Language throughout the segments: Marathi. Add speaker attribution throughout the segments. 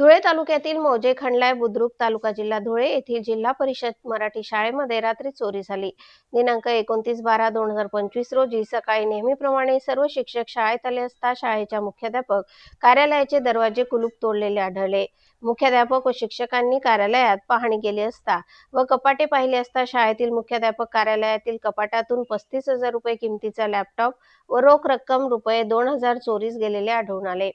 Speaker 1: धुळे तालुक्यातील मोजे खंडलाय बुद्रुक तालुका जिल्हा धुळे येथील जिल्हा परिषद मराठी शाळेमध्ये रात्री चोरी झाली. दिनांक एकोणतीस बारा दोन हजार पंचवीस रोजी सकाळी नेहमीप्रमाणे सर्व शिक्षक शाळेत आले असता शाळेच्या मुख्याध्यापक कार्यालयाचे दरवाजे कुलूप तोडलेले आढळले. मुख्याध्यापक व शिक्षकांनी कार्यालयात पाहणी केली असता व कपाटे पाहिले असता शाळेतील मुख्याध्यापक कार्यालयातील कपाटातून पस्तीस हजार रुपये किमतीचा लॅपटॉप व रोख रक्कम रुपये दोन हजार चोरीस गेलेले आढळून आले.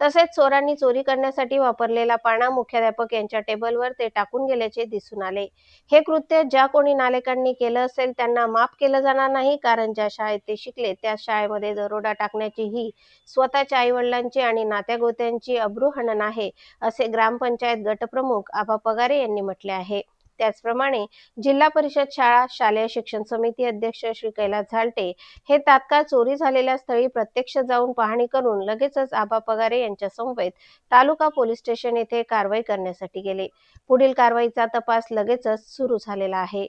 Speaker 1: तसेच चोरांनी चोरी करण्यासाठी वापरलेला पाना मुख्याध्यापक यांच्या टेबलवर ते टाकून गेल्याचे दिसून आले. हे कृत्य ज्या कोणी नालेकांनी केलं असेल त्यांना माफ केलं जाणार नाही कारण ज्या शाळेत ते शिकले त्या शाळेमध्ये दरोडा टाकण्याची ही स्वतःच्या आईवडिलांची आणि नात्यागोत्यांची अब्रूहणन आहे असे ग्रामपंचायत गटप्रमुख आबा पगारे यांनी म्हटले आहे. त्याचप्रमाणे जिल्हा परिषद शाळा शालेय शिक्षण समिती अध्यक्ष श्री कैलास झालटे हे तात्काळ चोरी झालेल्या स्थळी प्रत्यक्ष जाऊन पाहणी करून लगेचच आबा पगारे यांच्या समवेत तालुका पोलीस स्टेशन येथे कारवाई करण्यासाठी गेले. पुढील कारवाईचा तपास लगेचच सुरू झालेला आहे.